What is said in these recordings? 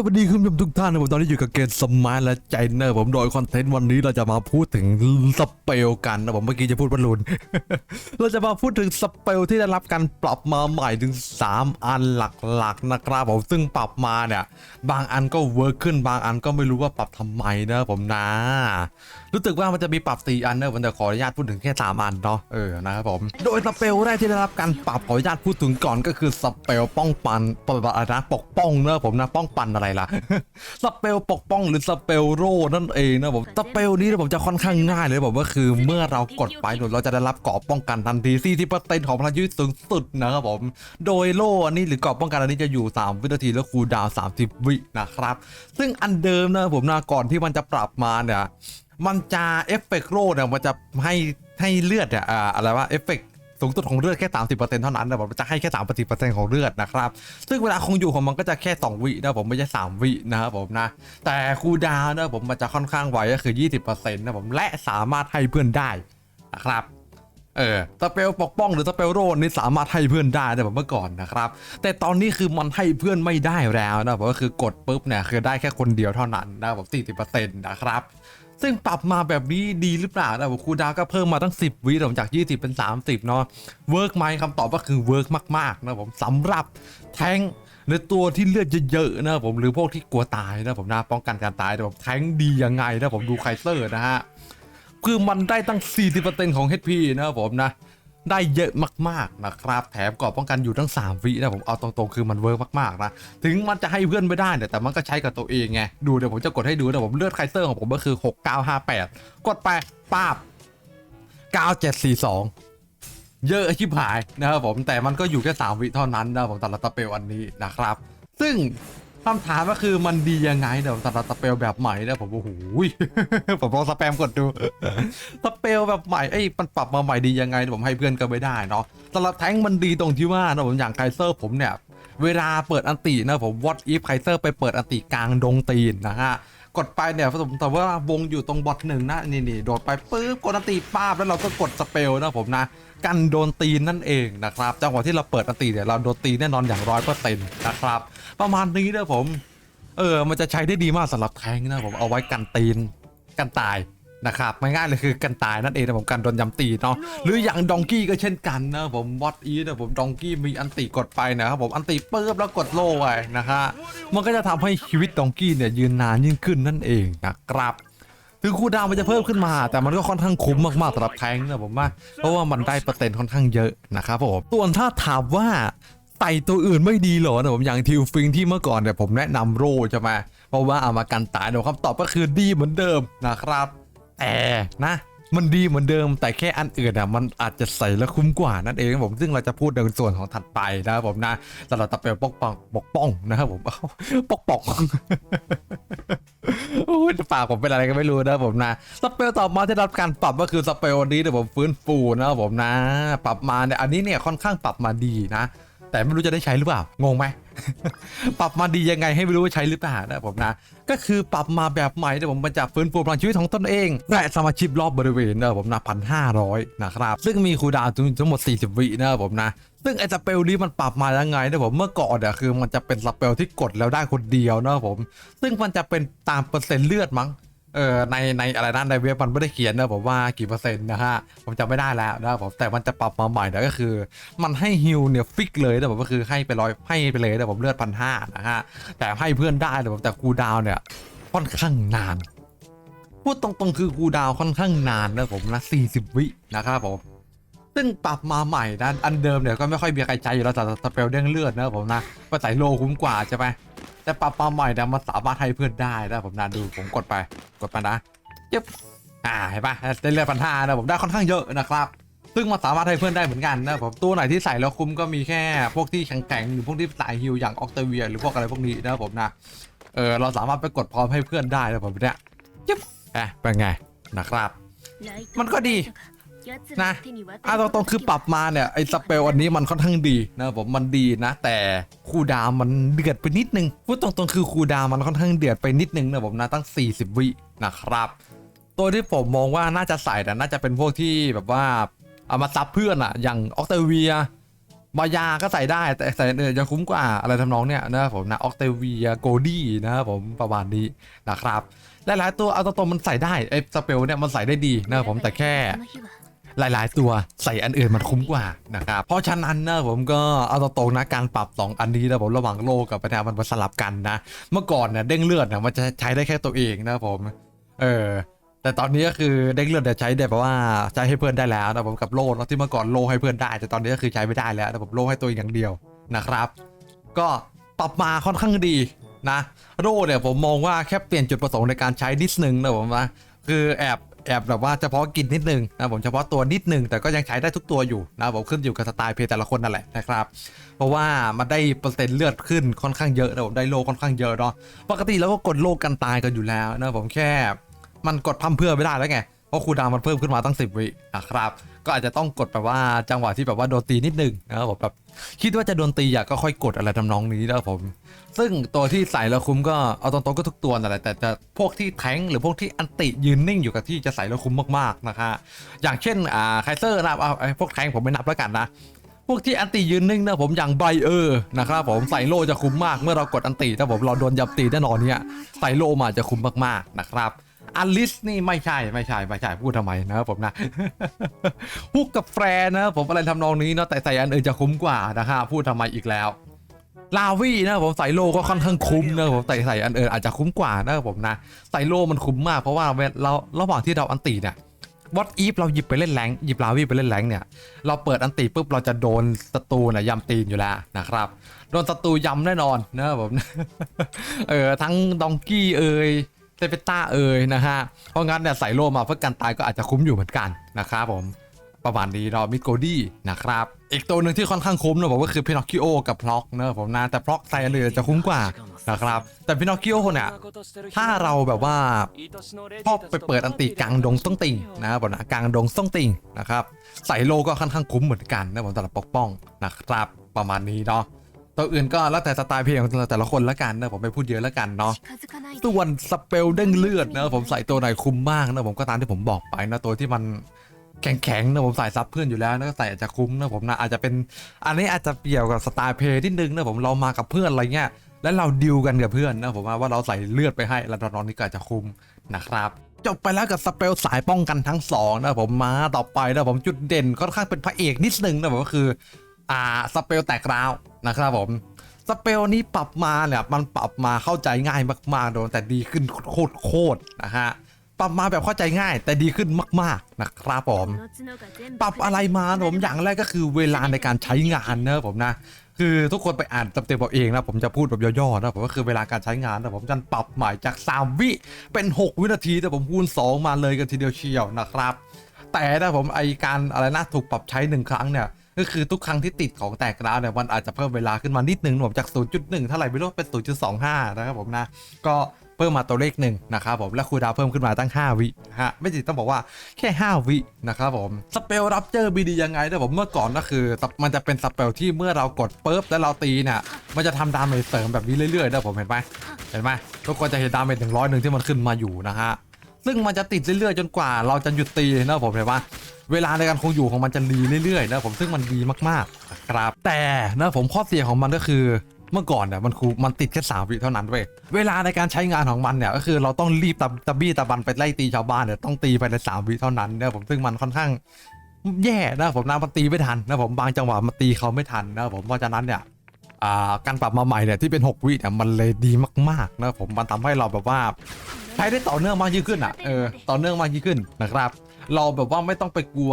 สวัสดีคุณผู้ชมทุกท่านนะผมตอนนี้อยู่กับเกมสมายและใจเนอร์ผมโดยคอนเทนต์วันนี้เราจะมาพูดถึงสเปลกันนะผมเมื่อกี้จะพูดบอลลูนเราจะมาพูดถึงสเปลที่ได้รับการปรับมาใหม่ถึง 3 อันหลักๆนะครับผมซึ่งปรับมาเนี่ย บางอันก็เวิร์กขึ้นบางอันก็ไม่รู้ว่าปรับทำไมนะผมนะรู้สึกว่ามันจะมีปรับ 4 อันเนอะผมจะขออนุญาตพูดถึงแค่3อันเนาะเออนะครับผม โดยสเปลแรกที่ได้รับการปรับขออนุญาตพูดถึงก่อนก็คือสเปลป้องปันปะอะไรนะปกป้องเนอะผมนะป้องปันอะไรล่ะสเปลปกป้องหรือสเปลโร่นั่นเองนะผมสเปลนี้นะผมจะค่อนข้างง่ายเลยผมก็คือเมื่อเรากดไปเราจะได้รับเกราะป้องกันทันที40%ของพลังชีวิตสูงสุดนะครับผม โดยโล่อันนี้หรือเกราะป้องกันอันนี้จะอยู่ 3 วินาทีแล้วคูลดาวน์30 วินะครับ ซึ่งอันเดิมนะผมนะก่อนที่มันจะปรับมาเนี่ย มันจะเอฟเฟกต์โร่เนี่ยมันจะให้ให้เลือดอ่าอะไรว่าเอฟเฟกต์สูงสุดของเลือดแค่30%เปอร์เซ็นต์เท่านั้นนะผมจะให้แค่30%ของเลือดนะครับ ซึ่งเวลาคงอยู่ของมันก็จะแค่2วินะผมไม่ใช่3วินะครับผมนะ แต่คูดาวนะผมมันจะค่อนข้างไวก็คือ20%นต์นะผมและสามารถให้เพื่อนได้นะครับเออสเปลปกป้องหรือสเปลโรนนี่สามารถให้เพื่อนได้นะแบบเมื่อก่อนนะครับ แต่ตอนนี้คือมันให้เพื่อนไม่ได้แล้วนะผมก็คือกดปุ๊บเนี่ยคือได้แค่คนเดียวเท่านั้นนะแบบ40%นะครับ ซึ่งปรับมาแบบนี้ดีหรือเปล่านะผมครูดาวก็เพิ่มมาตั้ง 10 วิหลังจาก 20 เป็น 30 เนาะเวิร์กไหมคำตอบก็คือเวิร์กมาก ๆ นะผมสำหรับแทงในตัวที่เลือดเยอะๆนะผมหรือพวกที่กลัวตายนะผมนะป้องกันการตายแต่ผมแทงดียังไงนะผมดูไคเซอร์นะฮะคือมันได้ตั้ง 40%ของ HP นะผมนะ ได้เยอะมากๆนะครับแถมกรอบป้องกันอยู่ตั้ง 3 วินะผมเอาตรงๆคือมันเวิร์กมากๆนะถึงมันจะให้เพื่อนไม่ได้เนี่ยแต่มันก็ใช้กับตัวเองไงดูเดี๋ยวผมจะกดให้ดูนะผมเลือดไคเซอร์ของผมก็คือ 6958 กดไปป้าบ9742เยอะชิบหายนะครับผมแต่มันก็อยู่แค่3วิเท่านั้นนะผมสำหรับสเปลอันนี้นะครับ ซึ่ง คำถามก็คือมันดียังไงเดี๋ยวสำหรับสเปลแบบใหม่นะผมโอ้โหผมลองสแปมกดดูสเปลแบบใหม่เอ้มันปรับมาใหม่ดียังไงผมให้เพื่อนก็ไม่ได้เนาะสำหรับแท้งมันดีตรงที่ว่านะผมอย่างไคเซอร์ผมเนี่ย เวลาเปิดอันตินะผมวอตอีฟไคเซอร์ไปเปิดอันติกลางดงตีนนะฮะกดไปเนี่ยผมแต่ว่าวงอยู่ตรงบอทหนึ่งนะนี่นี่โดดไปปุ๊บกดอันติป้าบแล้วเราก็กดสเปลนะผมนะ กันโดนตีนนั่นเองนะครับจังหวะที่เราเปิดอันติเนี่ยเราโดนตีแน่นอนอย่างร้อยเปอร์เซ็นต์นะครับ ประมาณนี้นะผม เออ มันจะใช้ได้ดีมากสำหรับแทงนะผมเอาไว้กันตีนกันตายนะครับง่ายๆเลยคือกันตายนั่นเองนะผมกันโดนยำตีเนาะหรืออย่างดองกี้ก็เช่นกันนะผมวอตอีนะผมดองกี้มีอันติกดไปนะครับผมอันติปุ๊บแล้วกดโล่ไว้นะฮะมันก็จะทำให้ชีวิตดองกี้เนี่ยยืนนานยิ่งขึ้นนั่นเองนะครับ ถึงคูลดาวน์มันจะเพิ่มขึ้นมา แต่มันก็ค่อนข้างคุ้มมากๆสำหรับแทงนะผมว่าเพราะว่ามันได้เปอร์เซ็นต์ค่อนข้างเยอะนะครับผมส่วนถ้าถามว่าไต่ตัวอื่นไม่ดีเหรอนะผมอย่างทิวฟิงที่เมื่อก่อนเนี่ยผมแนะนำโรใช่ไหมเพราะว่าเอามากันตายเดี๋ยวคำตอบก็คือดีเหมือนเดิมนะครับแต่นะมันดีเหมือนเดิมแต่แค่อันอื่นอะมันอาจจะใส่แล้วคุ้มกว่านั่นเองผมซึ่งเราจะพูดในส่วนของถัดไปนะครับผมนะสำหรับตะเปลปกป้องปกป้องนะครับผมเอ้าปกป้อง โอ้ยปากผมเป็นอะไรก็ไม่รู้นะผมนะ สเปลต่อมาที่รับการปรับก็คือสเปลนี้เดี๋ยวผมฟื้นฟูนะผมนะ ปรับมาเนี่ยอันนี้เนี่ยค่อนข้างปรับมาดีนะ แต่ไม่รู้จะได้ใช้หรือเปล่างงไหม ปรับมาดียังไงให้ไม่รู้ว่าใช้หรือเปล่านะผมนะ ก็คือปรับมาแบบใหม่เดี๋ยผมมันจะฟื้นฟูพลังชีวิตของตนเองและสมาชิกรอบบริเวณนะผมนะพันห้าร้อยนะครับ ซึ่งมีคูดาวทั้งหมด 40 วินะผมนะซึ่งไอ้สเปลนี้มันปรับมายังไงนะผมเมื่อก่อนเนี่ยคือมันจะเป็นสเปลที่กดแล้วได้คนเดียวนะผม ซึ่งมันจะเป็นตามเปอร์เซ็นต์เลือดมั้ง เออในในอะไรนั่นในเว็บมันไม่ได้เขียนนะผมว่ากี่เปอร์เซ็นต์นะฮะผมจำไม่ได้แล้วนะผมแต่มันจะปรับมาใหม่นะก็คือ มันให้ฮิลเนี่ยฟิกเลยนะผมก็คือให้ไปร้อยให้ไปเลยนะผมเลือดพันห้านะฮะแต่ให้เพื่อนได้นะผมแต่คูดาวเนี่ยค่อนข้างนาน พูดตรงๆคือคูดาวค่อนข้างนานนะผมนะ40วินะครับผมซึ่งปรับมาใหม่นะอันเดิมเนี่ยก็ไม่ค่อยมีใครใจอยู่แล้วแต่สเปลเด้งเลือดนะผมนะก็ใส่โลคุ้มกว่าใช่ไหม แต่ปรับมาใหม่เนี่ยมันสามารถให้เพื่อนได้นะผมนะดูผมกดไปกดไปนะยึบอ่าเห็นปะได้เลือดพันห้านะผมได้ค่อนข้างเยอะนะครับ ซึ่งมันสามารถให้เพื่อนได้เหมือนกันนะผมตัวไหนที่ใส่แล้วคุ้มก็มีแค่พวกที่แข็งๆหรือพวกที่สายฮิลอย่างออกเตเวียหรือพวกอะไรพวกนี้นะผมนะเออเราสามารถไปกดพร้อมให้เพื่อนได้นะผมเนี่ยยึบอะเป็นไงนะครับ มันก็ดี นะอะตรงตรงคือปรับมาเนี่ยไอ้สเปลอันนี้มันค่อนข้างดีนะผมมันดีนะ แต่คูดามันเดือดไปนิดนึงพูดตรงตรงคือคูดามันค่อนข้างเดือดไปนิดนึงนะผมนะตั้ง 40 วินะครับ ตัวที่ผมมองว่าน่าจะใส่นะน่าจะเป็นพวกที่แบบว่าเอามาซับเพื่อนอะอย่างออกเตเวียมายาก็ใส่ได้แต่ใส่เนี่ยังคุ้มกว่าอะไรทำนองเนี่ยนะผมนะออกเตเวียโกดี้นะผมประมาณนี้นะครับหลายๆตัวเอาตัวตมันใส่ได้ไอ้สเปลเนี่ยมันใส่ได้ดีนะผมแต่แค่ หลาย ๆ ตัวใส่อันอื่นมันคุ้มกว่านะครับเพราะฉะนั้นนะผมก็เอาตรงๆนะการปรับ 2 อันนี้นะผมระหว่างโลกับปัญญามันสลับกันนะ เมื่อก่อนเนี่ยเด้งเลือดเนี่ยมันจะใช้ได้แค่ตัวเองนะผมเออแต่ตอนนี้ก็คือเด้งเลือดเนี่ยใช้ได้แบบว่าใช้ให้เพื่อนได้แล้วนะผมกับโล่เนอะที่เมื่อก่อนโล่ให้เพื่อนได้ แต่ตอนนี้ก็คือใช้ไม่ได้แล้วนะผมโล่ให้ตัวเองอย่างเดียวนะครับ ก็ปรับมาค่อนข้างดีนะโล่เนี่ยผมมองว่าแค่เปลี่ยนจุดประสงค์ในการใช้นิดนึงนะผมนะคือแอบ แอบแบบว่าเฉพาะกินนิดนึงนะผมเฉพาะตัวนิดนึง แต่ก็ยังใช้ได้ทุกตัวอยู่นะผมขึ้นอยู่กับสไตล์เพลย์แต่ละคนนั่นแหละนะครับ เพราะว่ามันได้เปอร์เซ็นต์เลือดขึ้นค่อนข้างเยอะนะผมได้โลค่อนข้างเยอะเนาะปกติเราก็กดโลกันตายกันอยู่แล้วนะผมแค่ มันกดพัมเพื่อไม่ได้แล้วไงเพราะคูดาวมันเพิ่มขึ้นมาตั้ง 10 วินะครับ ก็อาจจะต้องกดแบบว่าจังหวะที่แบบว่าโดนตีนิดนึงนะครับผมแบบคิดว่าจะโดนตีอะก็ค่อยกดอะไรทำนองนี้นะครับผม ซึ่งตัวที่ใส่แล้วคุ้มก็เอาตรงๆก็ทุกตัวนั่นแหละแต่จะพวกที่แทงหรือพวกที่อันติยืนนิ่งอยู่กับที่จะใส่แล้วคุ้มมากๆนะฮะอย่างเช่นอ่าไคเซอร์นะเอาไอพวกแทงผมไม่นับแล้วกันนะพวกที่อันติยืนนิ่งนะผมอย่างไบเออร์นะครับผมใส่โลจะคุ้มมากเมื่อเรากดอันติถ้าผมเราโดนยับตีแน่นอนเนี่ยใส่โลมาจะคุ้มมากๆนะครับ อลิสนี่ไม่ใช่ไม่ใช่ไม่ใช่พูดทำไมนะครับผมนะฮุกกับแฟร์นะผมอะไรทำนองนี้เนาะแต่ใส่อันอื่นจะคุ้มกว่านะฮะพูดทำไมอีกแล้วลาวี่นะผมใส่โลก็ค่อนข้างคุ้มนะผมแต่ใส่อันอื่นอาจจะคุ้มกว่านะครับผมนะใส่โลมันคุ้มมากเพราะว่าเวลาเราระหว่างที่เราอันติเนี่ยวัดอีฟเราหยิบไปเล่นแรงหยิบลาวี่ไปเล่นแรงเนี่ยเราเปิดอันติปุ๊บเราจะโดนศัตรูเนี่ยยำตีนอยู่แล้วนะครับโดนศัตรูยำแน่นอนนะครับผมเออทั้งดองกี้เอ่ย เซเปต้าเอ่ยนะฮะ เพราะงั้นเนี่ยใส่โลมาเพื่อกันตายก็อาจจะคุ้มอยู่เหมือนกันนะครับผมประมาณนี้เรามิโกดี้นะครับ อีกตัวหนึ่งที่ค่อนข้างคุ้มนะผมก็คือพินอคคิโอกับพล็อกนะผมนะ แต่พล็อกใส่อันอื่นจะคุ้มกว่านะครับ แต่พินอคคิโอเนี่ยถ้าเราแบบว่าชอบไปเปิดอันติกลางดงส้งติงนะผมนะกลางดงส้งติงนะครับ ใส่โลก็ค่อนข้างคุ้มเหมือนกันนะผมสำหรับปกป้องนะครับ ประมาณนี้เนาะ ตัวอื่นก็แล้วแต่สไตล์เพลงของแต่ละคนละกันนะผมไม่พูดเยอะละกันเนาะตัวนสเปลดึงเลือดนะผมใส่ตัวไหนคุ้มมากนะผมก็ตามที่ผมบอกไปนะตัวที่มันแข็งๆนะผมใส่ซับเพื่อนอยู่แล้วนะก็ใส่อาจจะคุ้มนะผมนะอาจจะเป็นอันนี้อาจจะเกี่ยวกับสไตล์เพลงนิดนึงนะผมเรามากับเพื่อนอะไรเงี้ยแล้วเราดิวกันกับเพื่อนนะผมว่าเราใส่เลือดไปให้แล้วตอนนี้ก็อาจจะคุ้มนะครับจบไปแล้วกับสเปลสายป้องกันทั้งสองนะผมมาต่อไปนะผมจุดเด่นค่อนข้างเป็นพระเอกนิดนึงนะผมก็คือ อ่าสเปลแตกราวนะครับผมสเปลนี้ปรับมาเนี่ยมันปรับมาเข้าใจง่ายมากๆโดนแต่ดีขึ้นโคตรโคตรนะฮะปรับมาแบบเข้าใจง่าย แต่ดีขึ้นมากๆนะครับผมปรับอะไรมาผมอย่างแรกก็คือเวลาในการใช้งานเนอะผมนะคือทุกคนไปอ่านเต็มๆเอกเองนะผมจะพูดแบบย่อๆนะผมก็คือเวลาการใช้งานนะผมจะปรับใหม่จาก 3 วิเป็น 6 วินาทีแต่ผมพูณ2 มาเลยกันทีเดียวเชียวนะครับ แต่นะผมไอการอะไรนะถูกปรับใช้หนึ่งครั้งเนี่ย ก็คือทุกครั้งที่ติดของแตกร้าวเนี่ยมันอาจจะเพิ่มเวลาขึ้นมานิดนึงผมจาก 0.1 เท่าไหร่ไม่รู้เป็น 0.25 นะครับผมนะ ก็เพิ่มมาตัวเลขหนึ่งนะครับผมและคูดาวเพิ่มขึ้นมาตั้ง 5 วิฮะไม่จริงต้องบอกว่าแค่ 5 วินะครับผมสเปลรับเจอบีดียังไงนะผมเมื่อก่อนก็คือ มันจะเป็นสเปลที่เมื่อเรากดปุ๊บแล้วเราตีเนี่ยมันจะทำดาเมจเสริมแบบนี้เรื่อยๆนะผมเห็นไหมเห็นไหมทุกคนจะเห็นดาเมจถึงร้อยหนึ่งที่มันขึ้นมาอยู่นะฮะซึ่งมันจะติดเรื่อยๆจนกว่าเราจะหยุดตีนะผมเห็นปะ เวลาในการคงอยู่ของมันจะรีเรื่อยๆนะผมซึ่งมันดีมากๆครับ แต่นะผมข้อเสียของมันก็คือเมื่อก่อนเนี่ยมันคูมันติดแค่สามวิเท่านั้นเว้ยเวลาในการใช้งานของมันเนี่ยก็คือเราต้องรีบตะตะบี้ตะบันไปไล่ตีชาวบ้านเนี่ยต้องตีภายในสามวิเท่านั้นนี่ยผมซึ่งมันค่อนข้างแย่นะผมนะมันตีไม่ทันนะผมบางจังหวะมันตีเขาไม่ทันนะผมเพราะฉะนั้นเนี่ยการปรับมาใหม่เนี่ยที่เป็น 6 วิเนี่ยมันเลยดีมากๆนะผมมันทำให้เราแบบว่าใช้ได้ต่อเนื่องมากยิ่งขึ้นอะเออต่อเนื่องมากยิ่งขึ้นนะครับ เราแบบว่าไม่ต้องไปกลัว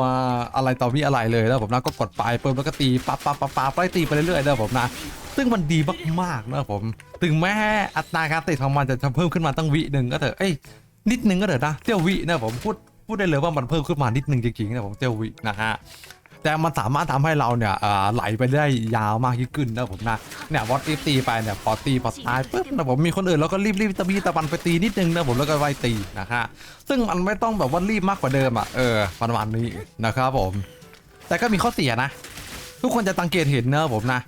อะไรต่อมีอะไรเลยนะผมนะก็กดไปเปิดแล้วก็ตีปั๊บปั๊บปั๊บปั๊บไล่ตีไปเรื่อยๆนะผมนะซึ่งมันดีมากๆนะผม ถึงแม้อัตราการติดของมันจะเพิ่มขึ้นมาตั้งวิหนึ่งก็เถอะเอ้ยนิดนึงก็เถอะนะเตี้ยววินะผมพูดพูดได้เลยว่ามันเพิ่มขึ้นมานิดนึงจริงๆนะผมเตี้ยววินะฮะ แต่มันสามารถทำให้เราเนี่ยไหลไปได้ยาวมากยิ่งขึ้นนะผมนะเนี่ยวอตอีตีไปเนี่ยพอตีพอตายปุ๊บนะผมมีคนอื่นแล้วก็รีบรีบตะบีตะบันไปตีนิดนึงนะผมแล้วก็ไล่ตีนะฮะซึ่งมันไม่ต้องแบบว่ารีบมากกว่าเดิมอะเออประมาณนี้นะครับผม แต่ก็มีข้อเสียนะ ทุกคนจะสังเกตเห็นนะผมนะ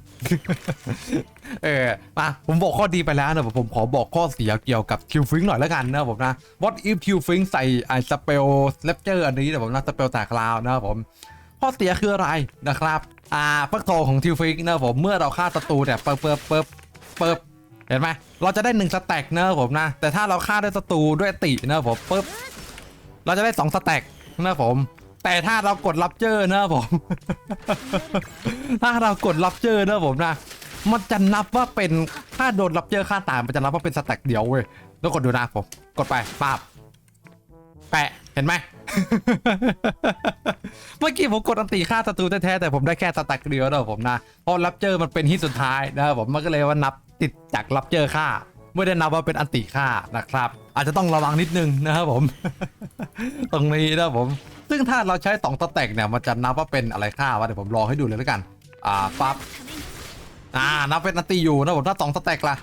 เออมาผมบอกข้อดีไปแล้วนะผมผมขอบอกข้อเสียเกี่ยวกับคิวฟิงหน่อยแล้วกันนะผมนะ What if คิวฟิงใส่ไอ้สเปลเลปเจอร์อันนี้นะผมนะสเปลแตกลาวนะผม ข้อเสียคืออะไรนะครับอ่าฟักทองของทิวฟิกนะครับผมเมื่อเราฆ่าศัตรูเนี่ยเปิบเปิบเปิบเปิบเห็นไหมเราจะได้หนึ่งสแต็กนะครับผมนะ แต่ถ้าเราฆ่าด้วยศัตรูด้วยตินะครับผมปึ๊บเราจะได้สองสแต็กนะครับผม แต่ถ้าเรากดรับเจอนะครับผม ถ้าเรากดรับเจอนะครับผมนะมันจะนับว่าเป็นถ้าโดนรับเจอฆ่าตายมันจะนับว่าเป็นสแต็กเดียวเว้ยแล้วกดดูนะผม กดไปปาบแปะเห็นไหม เมื่อกี้ผมกดอันตีฆ่าศัตรูแท้ๆแต่ผมได้แค่สแต็กเดียวนะผมนะเพราะรับเจอมันเป็นฮิตสุดท้ายนะครับผมมันก็เลยว่านับติดจากรับเจอฆ่าไม่ได้นับว่าเป็นอันติฆ่านะครับ อาจจะต้องระวังนิดนึงนะครับผม ตรงนี้นะผม ซึ่งถ้าเราใช้สองสแตกเนี่ยมันจะนับว่าเป็นอะไรฆ่าวะเดี๋ยวผมลองให้ดูเลยแล้วกัน อ่าปั๊บอ่านับเป็นอันติอยู่นะผมถ้าสองสแตกละ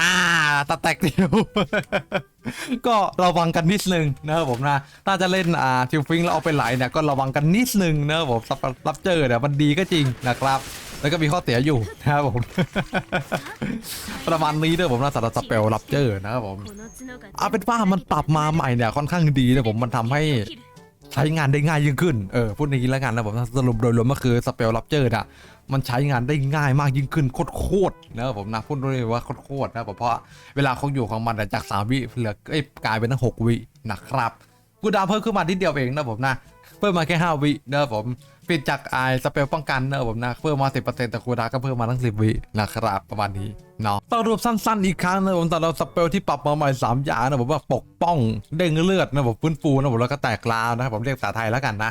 อ่าสแตกเดียว ก็ระวังกันนิดนึงนะครับผมนะถ้าจะเล่นอ่าทิวฟิงแล้วเอาไปไหลเนี่ยก็ระวังกันนิดนึงนะครับผมรับรับเจอเนี่ยมันดีก็จริงนะครับ แล้วก็มีข้อเสียอยู่นะครับผม ประมาณนี้ด้วยผมนะสำหรับสเปลรับเจอนะครับผมเอาเป็นว่ามันปรับมาใหม่เนี่ยค่อนข้างดีนะผมมันทำให้ ใช้งานได้ง่ายยิ่งขึ้น เออพูดอย่างนี้แล้วกันนะผมสรุปโดยรวมก็คือสเปลรับเจอน่ะมันใช้งานได้ง่ายมากยิ่งขึ้นโคตรๆนะครับผมนะพูดเลยว่าโคตรๆนะผมเพราะเวลาคงอยู่ของมันจากสามวิเหลือกลายเป็นทั้ง6วินะครับกูดาวเพิ่มขึ้นมาทีเดียวเองนะผมนะเพิ่มมาแค่5วินะผม เปลี่ยนจากไอสเปลป้องกันเนอะผมนะเพิ่มมา 10%แต่กูดาก็เพิ่มมาทั้ง 10 วินะครับประมาณนี้เนาะต้องรวมสั้นๆอีกครั้งนะผมแต่เราสเปลที่ปรับมาใหม่3อย่างนะผมว่าปกป้องเด้งเลือดนะผมฟื้นฟูนะผมแล้วก็แตกลาวนะครับผมเรียกภาษาไทยแล้วกันนะ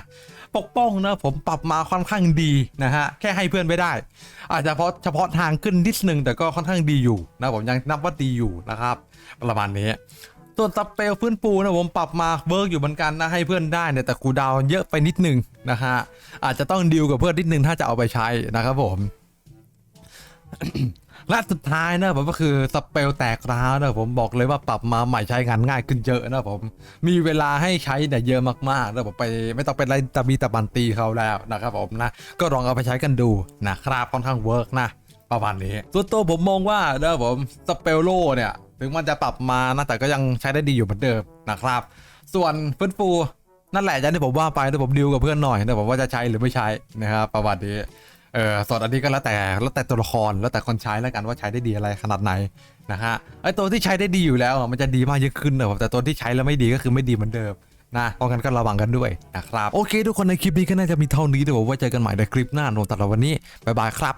ปกป้องนะผมปรับมาค่อนข้างดีนะฮะแค่ให้เพื่อนไม่ได้ อาจจะเพราะเฉพาะทางขึ้นนิดนึงแต่ก็ค่อนข้างดีอยู่นะผมยังนับว่าดีอยู่นะครับประมาณนี้ ส่วนสเปลฟื้นฟูนะผมปรับมาเวิร์กอยู่เหมือนกันนะให้เพื่อนได้เนี่ยแต่คูดาวเยอะไปนิดนึงนะฮะอาจจะต้องดีลกับเพื่อนนิดนึงถ้าจะเอาไปใช้นะครับผมและสุดท้ายนะผมก็คือสเปลแตกร้าวนะผมบอกเลยว่าปรับมาใหม่ใช้งานง่ายขึ้นเยอะนะผมมีเวลาให้ใช้เนี่ยเยอะมากๆนะผมไปไม่ต้องเป็นไรตะมีตะบันตีเขาแล้วนะครับผมนะก็ลองเอาไปใช้กันดูนะครับค่อนข้างเวิร์กนะประมาณนี้ส่วนตัวผมมองว่านะผมสเปลโลเนี่ย ถึงมันจะปรับมานะแต่ก็ยังใช้ได้ดีอยู่เหมือนเดิมนะครับ ส่วนฟื้นฟูนั่นแหละอย่างที่ผมว่าไปนะผมดิวกับเพื่อนหน่อยนะผมว่าจะใช้หรือไม่ใช้นะครับประมาณนี้เออส่วนอันนี้ก็แล้วแต่แล้วแต่ตัวละครแล้วแต่คนใช้แล้วกันว่าใช้ได้ดีอะไรขนาดไหนนะฮะไอตัวที่ใช้ได้ดีอยู่แล้วมันจะดีมากยิ่งขึ้นนะครับแต่ตัวที่ใช้แล้วไม่ดีก็คือไม่ดีเหมือนเดิมนะเพราะงั้นก็ระวังกันด้วยนะครับโอเค ทุกคนในคลิปนี้ก็น่าจะมีเท่านี้เดี๋ยวผมไว้เจอกันใหม่ในคลิปหน้าโนตัดวันนี้บ๊ายบายครับ